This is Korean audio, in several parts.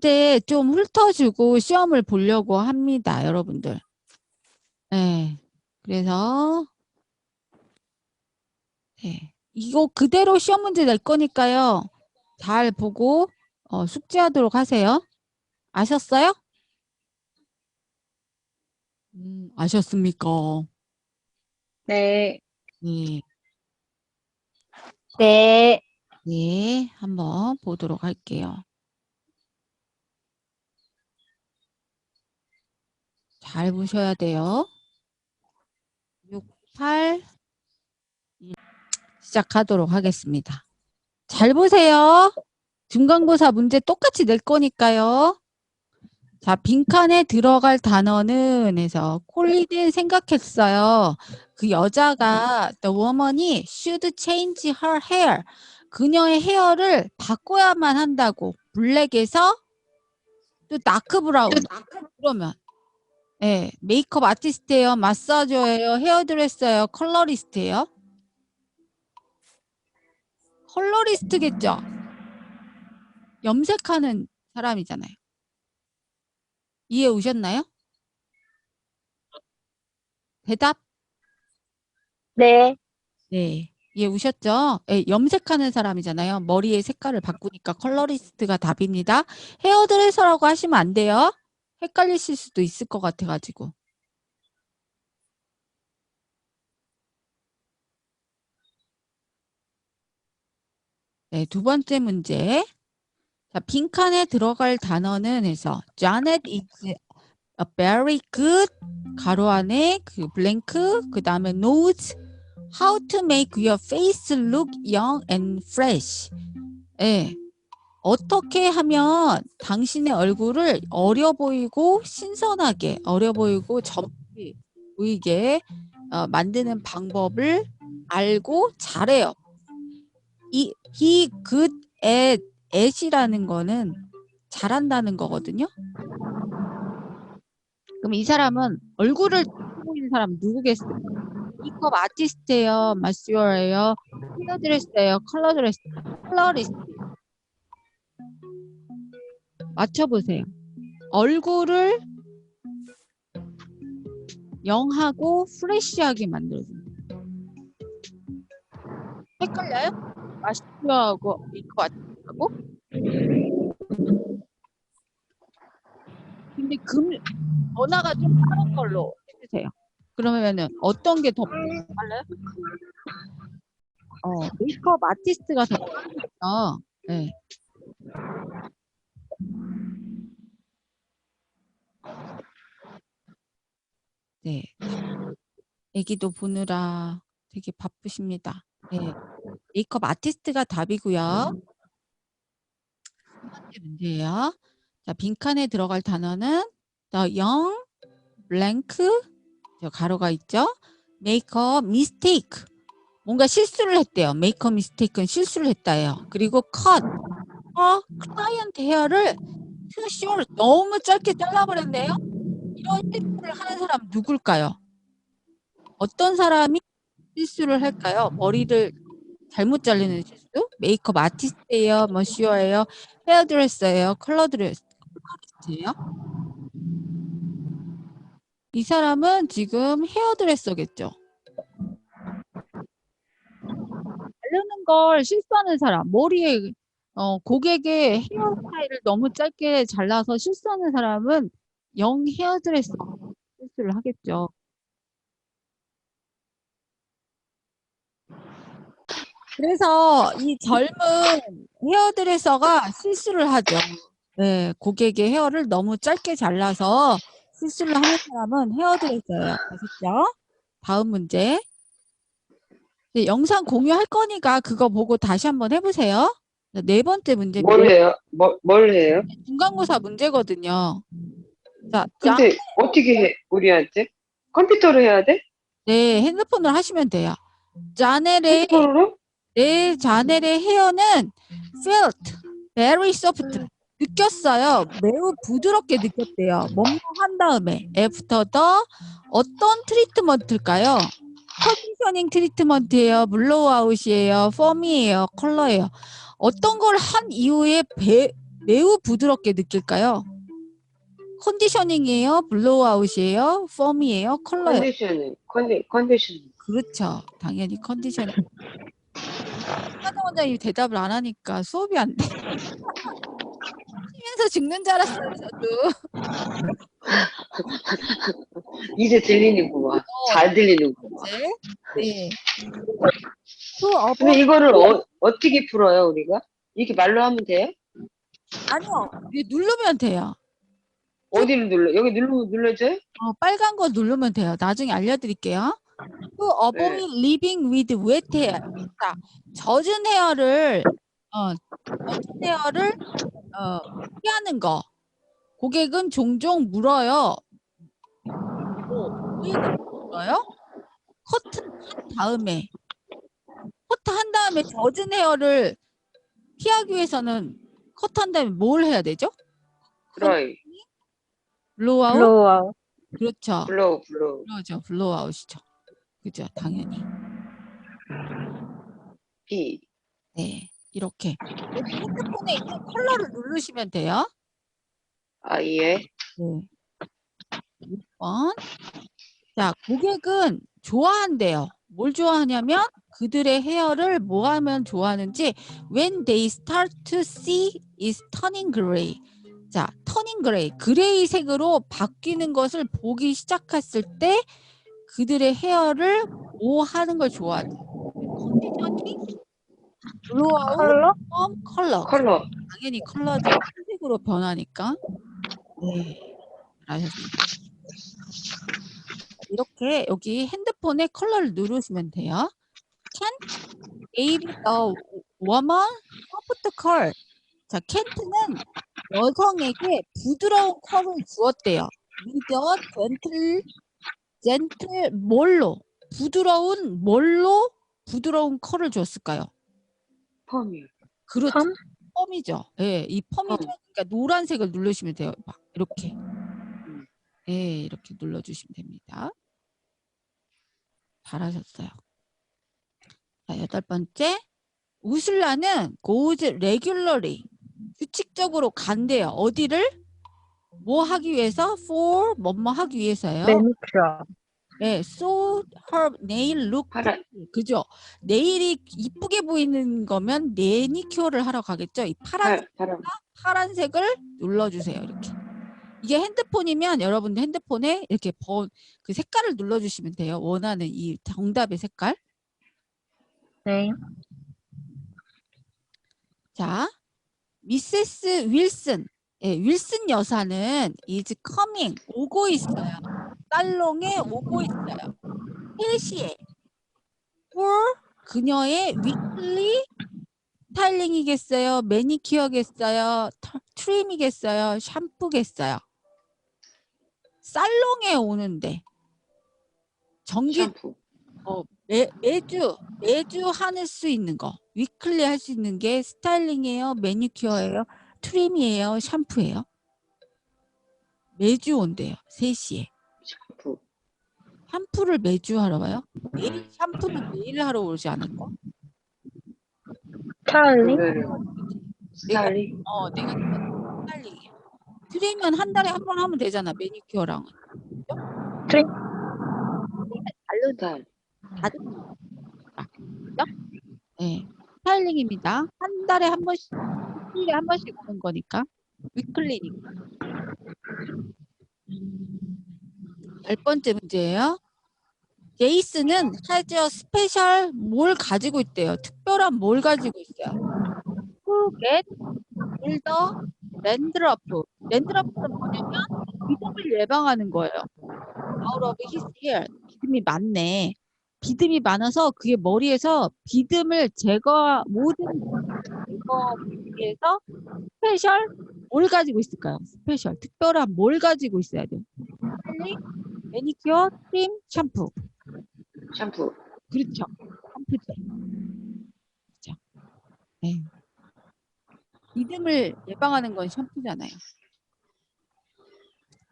문제 좀 훑어주고 시험을 보려고 합니다, 여러분들. 네. 그래서 네. 이거 그대로 시험 문제 낼 거니까요. 잘 보고 어, 숙지하도록 하세요. 아셨어요? 음, 아셨습니까? 네. 네. 네. 네, 한번 보도록 할게요. 잘 보셔야 돼요. 6, 8, 시작하도록 하겠습니다. 잘 보세요. 중간고사 문제 똑같이 낼 거니까요. 자, 빈칸에 들어갈 단어는 해서 콜리든 생각했어요. 그 여자가 the woman이 should change her hair. 그녀의 헤어를 바꿔야만 한다고. 블랙에서 또 다크 브라운. 그러면 예, 메이크업 아티스트예요, 마사저예요, 헤어드레서예요, 컬러리스트예요. 컬러리스트겠죠. 염색하는 사람이잖아요. 이해 오셨나요? 대답? 네. 네. 이해 오셨죠? 예, 염색하는 사람이잖아요. 머리의 색깔을 바꾸니까 컬러리스트가 답입니다. 헤어드레서라고 하시면 안 돼요. 헷갈리실 수도 있을 것 같아가지고. 네, 두 번째 문제. 자, 빈칸에 들어갈 단어는 해서 Janet is a very good 가로 안에 그 블랭크 그 다음에 knows how to make your face look young and fresh. 예. 어떻게 하면 당신의 얼굴을 어려 보이고 신선하게 어려 보이고 젊게 보이게 어, 만드는 방법을 알고 잘해요. 이 he good at at이라는 거는 잘한다는 거거든요. 그럼 이 사람은 얼굴을 보이는 사람 누구겠어요? 메이크업 아티스트예요, 마스요예요, 헤어드레스예요, 컬러드레스, 컬러리스트. 맞춰보세요. 얼굴을 영하고 프레쉬하게 만들어줍니다. 헷갈려요? 마스요하고 메이크업 아티스트하고? 근데 금 전화가 좀 빠른 걸로 해주세요. 그러면은 어떤 게 더 빨라요? 어, 메이크업 아티스트가 더 빠르죠. 네. 네. 애기도 보느라 되게 바쁘십니다. 네. 메이크업 아티스트가 답이고요. 첫 번째 문제예요. 자, 빈칸에 들어갈 단어는 the young, blank, 저 가로가 있죠. a mistake. 뭔가 실수를 했대요. a mistake는 실수를 했다예요. 그리고 cut client hair를 too short, 너무 짧게 잘라버렸네요. 이런 실수를 하는 사람 누굴까요? 어떤 사람이 실수를 할까요? 머리를 잘못 자르는 실수? 메이크업 아티스트예요, 머시어예요, 헤어드레서예요, 컬러드레스, 컬러리스트예요? 이 사람은 지금 헤어드레서겠죠. 자르는 걸 실수하는 사람, 머리에 어, 고객의 헤어 스타일을 너무 짧게 잘라서 실수하는 사람은 영 헤어드레서 실수를 하겠죠. 그래서 이 젊은 헤어드레서가 실수를 하죠. 네, 고객의 헤어를 너무 짧게 잘라서 실수를 하는 사람은 헤어드레서예요. 아셨죠? 다음 문제. 네, 영상 공유할 거니까 그거 보고 다시 한번 해보세요. 네 번째 문제. 뭘 해요? 뭐, 뭘 해요? 중간고사 문제거든요. 자, 근데 어떻게 해? 우리한테? 컴퓨터로 해야 돼? 네, 핸드폰으로 하시면 돼요. 자넬의 핸드폰으로? 네, 자넬의 헤어는 felt very soft. 느꼈어요. 매우 부드럽게 느꼈대요. 뭔가 한 다음에 after the 어떤 트리트먼트일까요? 컨디셔닝 트리트먼트예요, 블로우아웃이에요, 펌이에요, 컬러예요. 어떤 걸 한 이후에 배- 매우 부드럽게 느낄까요? 컨디셔닝이에요, 블로우아웃이에요, 펌이에요, 컬러예요. 컨디션은 컨디 컨디션. 그렇죠. 당연히 컨디셔닝. 하정 원장님이 대답을 안 하니까 수업이 안 돼. 쉬면서 죽는 줄 알았어요, 저도. 이제 들리는구만. 잘 들리는구만. 네. 네. 또 어버 근데 이거를 어, 어떻게 풀어요 우리가? 이렇게 말로 하면 돼요? 아니요. 이게 누르면 돼요. 어디를 눌러? 여기 누르면 눌러줘요? 어, 빨간 거 누르면 돼요. 나중에 알려드릴게요. To avoid living with wet hair. 자, 젖은 헤어를 어, 젖은 헤어를 어, 피하는 거. 고객은 종종 물어요. 뭐, 왜 물어요? 커트 한 다음에 커트 한 다음에 젖은 헤어를 피하기 위해서는 커트 한 다음에 뭘 해야 되죠? 드라이, 블로우아웃? 블로우 그렇죠. 블로우, 블로우. 그렇죠. 블로우아웃이죠. 그죠. 당연히. 비. 네. 이렇게. 핸드폰에 있는 컬러를 누르시면 돼요. 아, 예. 네. 6번. 자, 고객은 좋아한대요. 뭘 좋아하냐면 그들의 헤어를 뭐 하면 좋아하는지 when they start to see is turning gray. 자, turning gray. 그레이 색으로 바뀌는 것을 보기 시작했을 때 그들의 헤어를 뭐 하는 걸 좋아하죠? 컨디셔닝, 블로아웃, 컬러? 펌, 컬러. 컬러. 당연히 컬러도 흰색으로 변하니까. 네. 이렇게 여기 핸드폰에 컬러를 누르시면 돼요. Can't gave a woman soft curl. 자, can't는 여성에게 부드러운 컬을 주었대요. with a gentle, gentle 뭘로? 부드러운 뭘로 부드러운 컬을 줬을까요? 펌이요. 그렇죠. 펌? 펌이죠. 예, 이 펌이죠. 그러니까 노란색을 누르시면 돼요. 막 이렇게. 예, 이렇게 눌러주시면 됩니다. 잘하셨어요. 자, 여덟 번째. 우슬라는 goes regularly. 규칙적으로 간대요. 어디를? 뭐 하기 위해서? for 뭐뭐 하기 위해서요. 매니큐어. 네, so her nail look 파란. 그죠? 네일이 이쁘게 보이는 거면 매니큐어를 하러 가겠죠? 이 파란 파, 파란. 파란색을 눌러주세요. 이렇게. 이게 핸드폰이면 여러분 핸드폰에 이렇게 번, 그 색깔을 눌러주시면 돼요. 원하는 이 정답의 색깔. 네. 자, 미세스 윌슨. 예, 윌슨 여사는 is coming 오고 있어요. 살롱에 오고 있어요. 3시에 for 그녀의 weekly 스타일링이겠어요? 매니큐어겠어요? 터- 트림이겠어요? 샴푸겠어요? 살롱에 오는데 정기 샴푸. 어, 매, 매주 매주 하는 수 있는 거 위클리 할 수 있는 게 스타일링이에요 매니큐어예요 트림이에요? 샴푸예요? 매주 온대요 3시에. 샴푸. 샴푸를 매주 하러 와요? 매일 샴푸는 매일 하러 오지 않을까 찰리? 그거를 스타일링. 어 내가 스타일링이에요 트림은 한 달에 한 번 하면 되잖아 매니큐어랑은. 트림? 다른 스타일. 다른 아, 그죠? 네. 스타일링입니다. 한 달에 한 번씩 일주일에 한 번씩 오는 거니까 위클리니까 열 번째 문제예요. 제이스는 하즈 스페셜 뭘 가지고 있대요. 특별한 뭘 가지고 있어요. To get older 랜드러프. 랜드러프는 뭐냐면 비듬을 예방하는 거예요. Out of his hair. 비듬이 많네. 비듬이 많아서 그게 머리에서 비듬을 제거 모든 제거하기 위해서 스페셜 뭘 가지고 있을까요? 스페셜 특별한 뭘 가지고 있어야 돼요? 스타일링, 매니큐어, 트림, 샴푸. 샴푸. 그렇죠. 샴푸죠. 그렇죠. 네. 비듬을 예방하는 건 샴푸잖아요.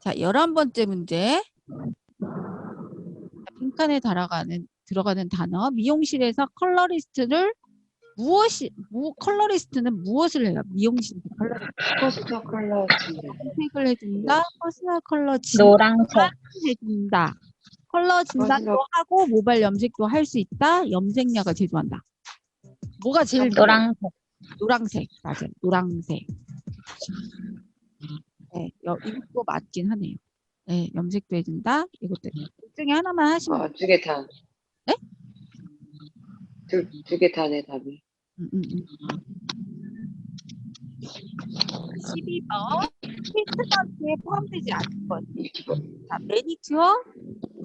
자, 열한 번째 문제. 자, 빈칸에 달아가는 들어가는 단어. 미용실에서 컬러리스트를 무엇이 무 컬러리스트는 무엇을 해요? 미용실 컬러리스트 커스터 컬러. 색을 해준다. 퍼스널 컬러 진단. 해준다. 컬러 진단도 하고 모발 염색도 할 수 있다. 염색약을 제조한다. 뭐가 제일 좋아? 노란색. 노랑색 맞아요. 노랑색. 네, 여, 이것도 맞긴 하네요. 네, 염색도 해준다. 이것도 둘 중에 하나만 하시면 아, 두개 다. 네? 두, 두개 다네, 답이. 음, 음, 음. 12번 필트먼트에 포함되지 않은 것. 자, 매니큐어,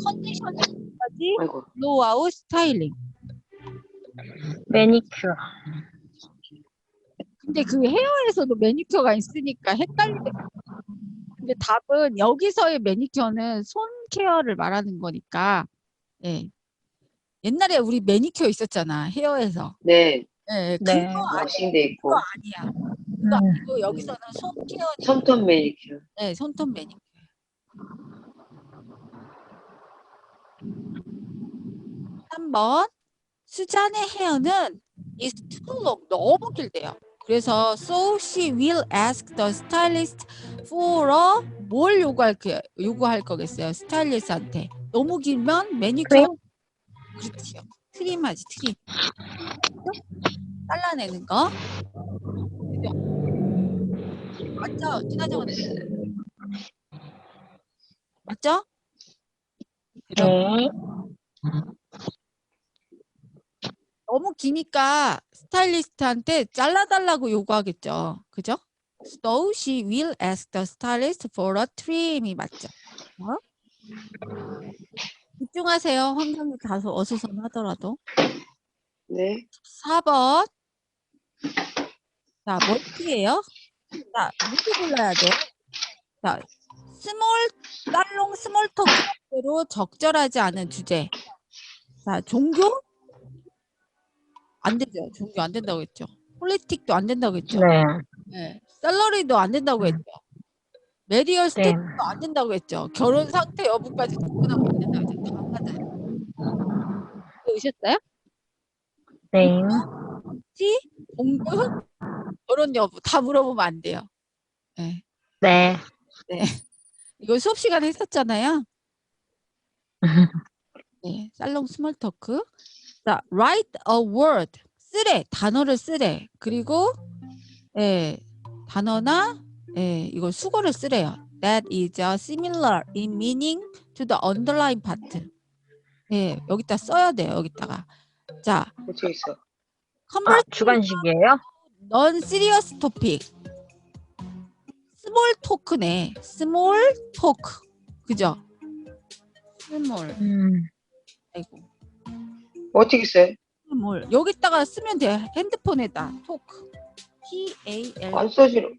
컨디셔닝까지 아이고. 블로우아웃 스타일링. 매니큐어. 근데 그 헤어에서도 매니큐어가 있으니까 헷갈리네. 근데 답은 여기서의 매니큐어는 손 케어를 말하는 거니까. 예. 옛날에 우리 매니큐어 있었잖아. 헤어에서. 네, 예, 네. 그거 아니, 워싱도 있고. 그거 아니야. 음. 그리고 여기서는 손 케어, 솜톤 매니큐어. 네, 손톱 매니큐어. 3번 수잔의 헤어는 is too long 너무 길대요. 그래서 so she will ask the stylist for a 뭘 요구할 게 요구할 거겠어요. 스타일리스트한테 너무 길면 매니큐어 그렇지요. 트림하지 트림. 잘라내는 거. 맞죠? 진화정은 맞죠? 네. 너무 기니까 스타일리스트한테 잘라달라고 요구하겠죠. 그죠? So she will ask the stylist for a trim이 맞죠? 어? 집중하세요. 환경이 다소 어수선하더라도. 네. 4번. 자, 멀티예요. 자, 문제 골라야 돼. 자, 스몰 딸롱 스몰 토크로 적절하지 않은 주제. 자, 종교? 안 되죠. 종교 안 된다고 했죠. 폴리틱도 안 된다고 했죠. 네. 네. 셀러리도 안 된다고 했죠. 메리얼 네. 스테이트도 안 된다고 했죠. 결혼 상태 여부까지 접근하면 안 된다고 했죠. 오셨어요? 네. 지, 종교, 결혼 여부 다 물어보면 안 돼요. 네. 네. 이거 수업 시간에 했었잖아요. 네, 살롱 스몰 토크. 자, write a word. 쓰래. 단어를 쓰래. 그리고 예, 단어나 예, 이걸 수거를 쓰래요. That is a similar in meaning to the underline part. 예, 여기다 써야 돼요. 여기다가. 자, 고쳐 있어. 아, 주관식이에요? non serious topic. 스몰 토크네. 스몰 토크. 그죠? 스몰. 음. 아이고. 어떻게 써요? 스몰. 여기다가 쓰면 돼. 핸드폰에다. 토크. T A L. 안 써지러.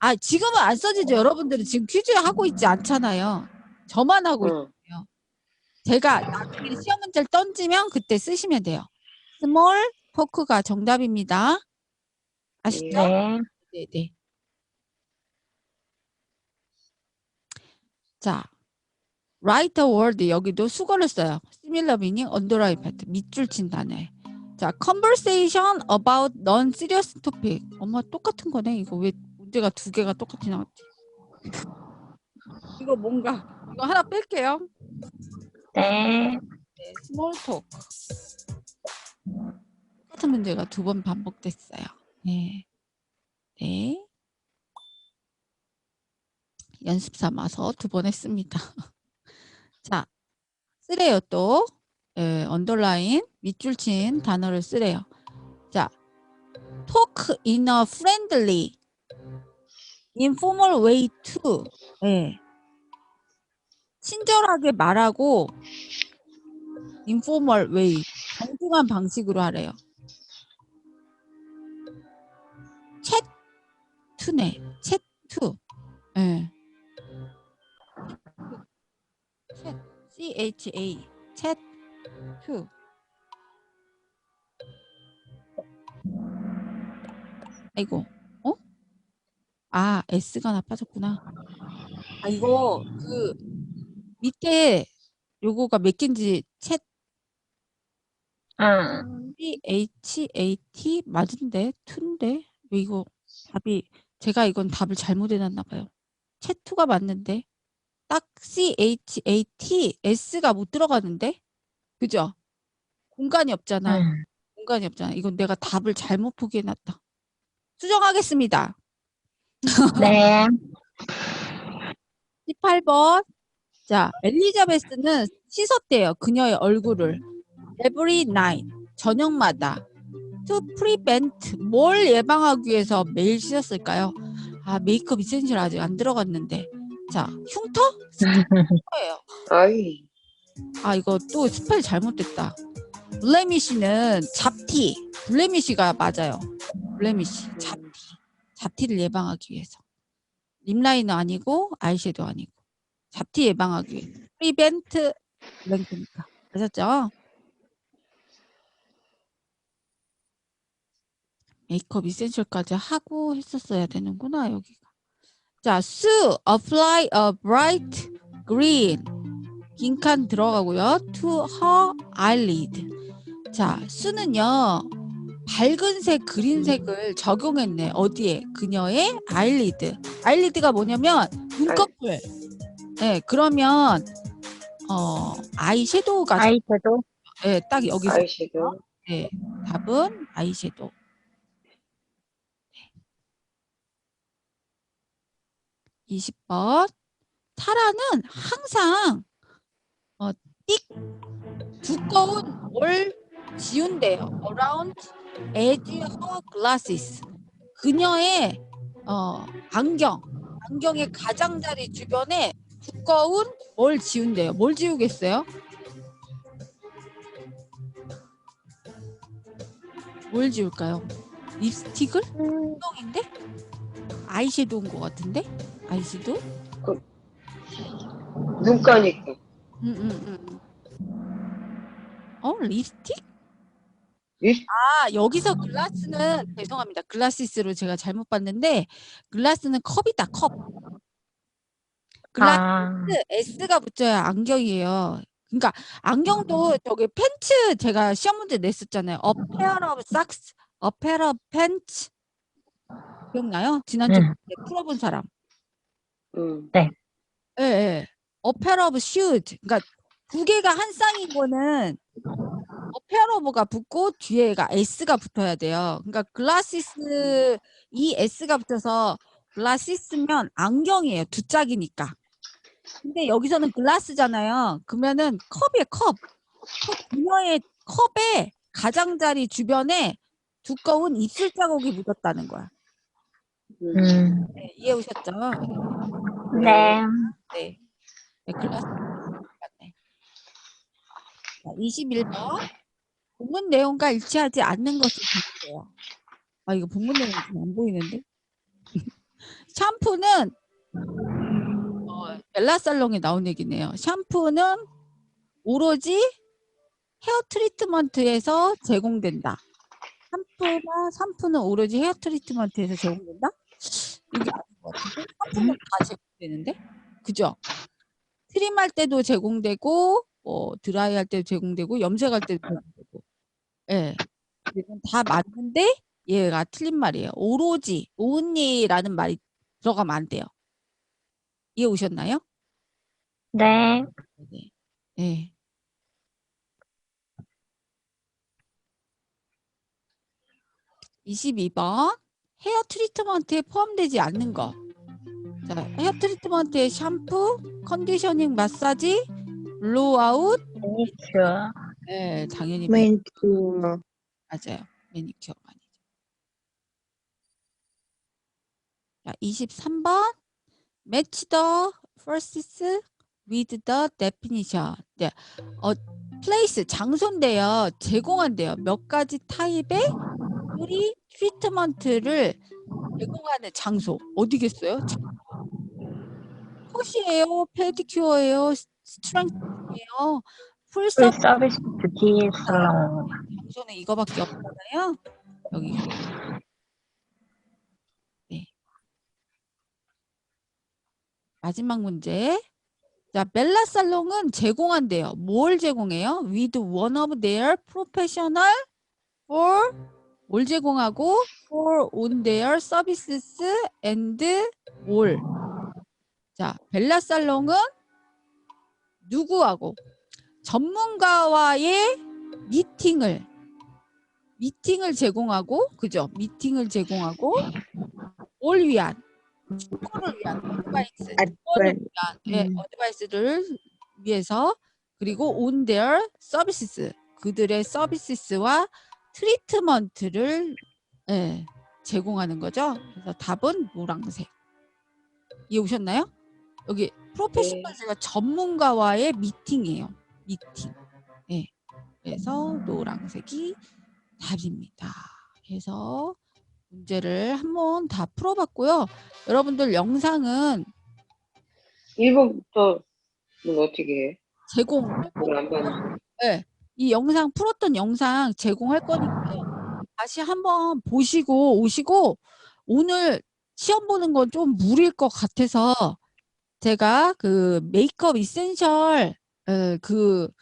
아, 지금은 안 써지죠. 여러분들은 지금 퀴즈 하고 있지 않잖아요. 저만 하고. 응. 제가 나중에 시험 문제를 던지면 그때 쓰시면 돼요. 스몰 토크가 정답입니다. 아시죠? 네. 네, 네. 자, write a word 여기도 수거를 써요. similar meaning, underline part 밑줄 친 단어에. 자, conversation about non-serious topic. 엄마 똑같은 거네. 이거 왜 문제가 두 개가 똑같이 나왔지? 이거 뭔가 이거 하나 뺄게요. 네. 네, small talk. 똑같은 문제가 두 번 반복됐어요. 네. 네. 연습 삼아서 두 번 했습니다. 자, 쓰래요 또. 예, 언더라인 밑줄 친 단어를 쓰래요. 자, talk in a friendly, informal way to. 예. 친절하게 말하고 informal way, 정중한 방식으로 하래요. to. 예. chat, C H A, to. 아이고, 어? 아, S가 나 빠졌구나. 아, 이거 그 밑에 요거가 몇 개인지 챗 응. C H A T 맞은데 투인데 왜 이거 답이 제가 이건 답을 잘못 해놨나 봐요. 채투가 맞는데 딱 C H A T S가 못 들어가는데 그죠? 공간이 없잖아. 응. 공간이 없잖아. 이건 내가 답을 잘못 포기해놨다. 수정하겠습니다. 네. 18번. 자, 엘리자베스는 씻었대요. 그녀의 얼굴을. Every night. 저녁마다. To prevent. 뭘 예방하기 위해서 매일 씻었을까요? 아, 메이크업 이센셜 아직 안 들어갔는데. 자, 흉터? 흉터예요. 아이. 아, 이거 또 스펠 잘못됐다. 블레미시는 잡티. 블레미시가 맞아요. 블레미시. 잡티. 잡티를 예방하기 위해서. 립라이너 아니고 아이섀도우 아니고. 잡티 예방하기. 프리벤트 블랭크니까. 아셨죠? 메이크업 이센셜까지 하고 했었어야 되는구나, 여기가. 자, Sue apply a bright green. 긴 칸 들어가고요. To her eyelid. 자, 수는요. 밝은 색, 그린색을 적용했네. 어디에? 그녀의 아일리드. 아일리드가 뭐냐면 눈꺼풀. 네, 그러면 어, 아이섀도우가 아이섀도우. 네, 딱 여기서 아이섀도우. 네, 답은 아이섀도우. 네. 20번. 타라는 항상 어, 띡 두꺼운 뭘 지운대요. Around edge her glasses. 그녀의 어, 안경, 안경의 가장자리 주변에 두꺼운 뭘 지운대요. 뭘 지우겠어요? 뭘 지울까요? 립스틱을? 엉덩인데? 아이섀도우인 것 같은데? 아이섀도우? 눈 까니까. 음, 음, 음. 어, 립스틱? 립- 아, 여기서 글라스는 죄송합니다. 글라시스로 제가 잘못 봤는데 글라스는 컵이다, 컵. 글라스 아. S가 붙여야 안경이에요. 그러니까 안경도 저기 팬츠 제가 시험 문제 냈었잖아요. A pair of socks, a pair of pants. 기억나요? 지난주 응. 문제 풀어본 사람. 음. 예, 예. A pair of shoes. 그러니까 두 개가 한 쌍인 거는 A pair of가 붙고 뒤에가 S가 붙어야 돼요. 그러니까 glasses 이 S가 붙어서 glasses,면 안경이에요. 두 짝이니까. 근데 여기서는 글라스잖아요. 그러면은 컵이에요, 컵. 컵 그녀의 컵에 가장자리 주변에 두꺼운 입술 자국이 묻었다는 거야. 음. 음. 네, 이해 오셨죠? 네. 네. 네, 글라스. 자, 21번. 본문 내용과 일치하지 않는 것을 보세요. 아, 이거 본문 내용 지금 안 보이는데? 샴푸는 어, 멜라살롱에 나온 얘기네요. 샴푸는 오로지 헤어 트리트먼트에서 제공된다. 샴푸가 샴푸는 오로지 헤어 트리트먼트에서 제공된다? 이게 아닌 것 같은데? 샴푸는 다 제공되는데? 그죠? 트림할 때도 제공되고 뭐 드라이할 때도 제공되고 염색할 때도 제공되고 예다 맞는데 얘가 틀린 말이에요 오로지 only라는 말이 들어가면 안 돼요 이해 오셨나요? 네. 네. 네. (22번) 헤어 트리트먼트에 포함되지 않는 거 자, 헤어 트리트먼트에 샴푸, 컨디셔닝 마사지, 블로우아웃, 매니큐어. 네, 당연히 매니큐어. 맞아요. 매니큐어가 아니죠. 자, 23번. Match the verses with the definition. 네. 어, place 장소인데요. 제공한대요. 몇 가지 타입의 우리 트리트먼트를 제공하는 장소. 어디겠어요? 컷이에요, 페디큐어예요, 스트렝스예요, 풀풀 서비스 서비스 뷰티 살롱. 장소는 이거밖에 없잖아요. 여기. 마지막 문제. 자, 벨라 살롱은 제공한대요. 뭘 제공해요? With one of their professional for 뭘 제공하고 for on their services and all. 자, 벨라 살롱은 누구하고 전문가와의 미팅을 미팅을 제공하고 그죠? 미팅을 제공하고 뭘 위한 축구를 위한 어드바이스 축구를 위한 예, 음. 어드바이스를 위해서 그리고 on their services 그들의 서비스와 트리트먼트를 예, 제공하는 거죠. 그래서 답은 노란색. 이해 오셨나요? 여기 프로페셔널즈가 전문가와의 미팅이에요. 미팅. 예. 그래서 노란색이 답입니다. 그래서 문제를 한번 다 풀어봤고요. 여러분들 영상은 1번부터는 어떻게 해? 제공 안. 네, 이 영상 풀었던 영상 제공할 거니까 다시 한번 보시고 오시고 오늘 시험 보는 건 좀 무리일 것 같아서 제가 그 메이크업 이센셜 에, 그, 과-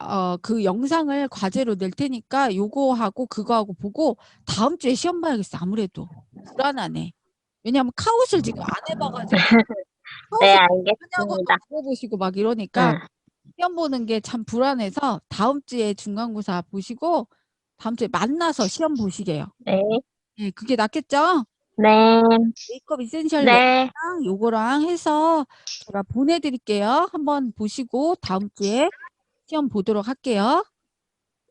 어, 그 영상을 과제로 낼 테니까 요거하고 그거하고 보고 다음 주에 시험 봐야겠어 아무래도 불안하네 왜냐하면 카웃을 지금 안 해봐가지고 네, 알겠습니다. 물어보시고 막 이러니까 응. 시험 보는 게 참 불안해서 다음 주에 중간고사 보시고 다음 주에 만나서 시험 보시게요. 네, 예, 그게 낫겠죠? 네, 메이크업 이센셜 네, 랑 요거랑 해서 제가 보내드릴게요. 한번 보시고 다음 주에 시험 보도록 할게요.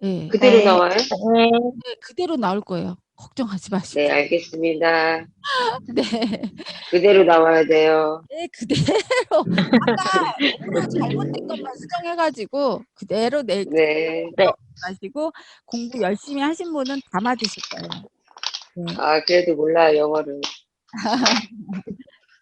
예, 그대로 네. 나와요? 네, 네, 그대로 나올 거예요. 걱정하지 마시고. 네, 알겠습니다. 네, 그대로 나와야 돼요. 네, 그대로. 아까 오늘 잘못된 것만 수정해가지고 그대로 낼 네. 마시고 공부 열심히 하신 분은 다 맞으실 거예요. 네. 아, 그래도 몰라, 영어를.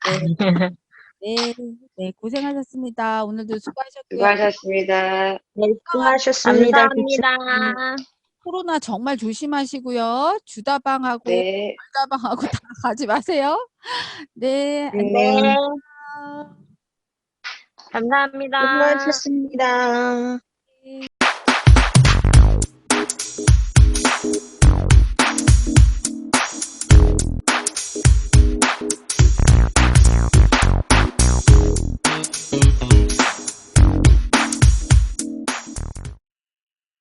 네, 네, 고생하셨습니다. 오늘도 수고하셨고요. 수고하셨습니다. 네, 수고하셨습니다. 감사합니다. 코로나 정말 조심하시고요. 주다방하고 네. 불다방하고 다 가지 마세요. 네, 안녕. 네, 감사합니다. 수고하셨습니다.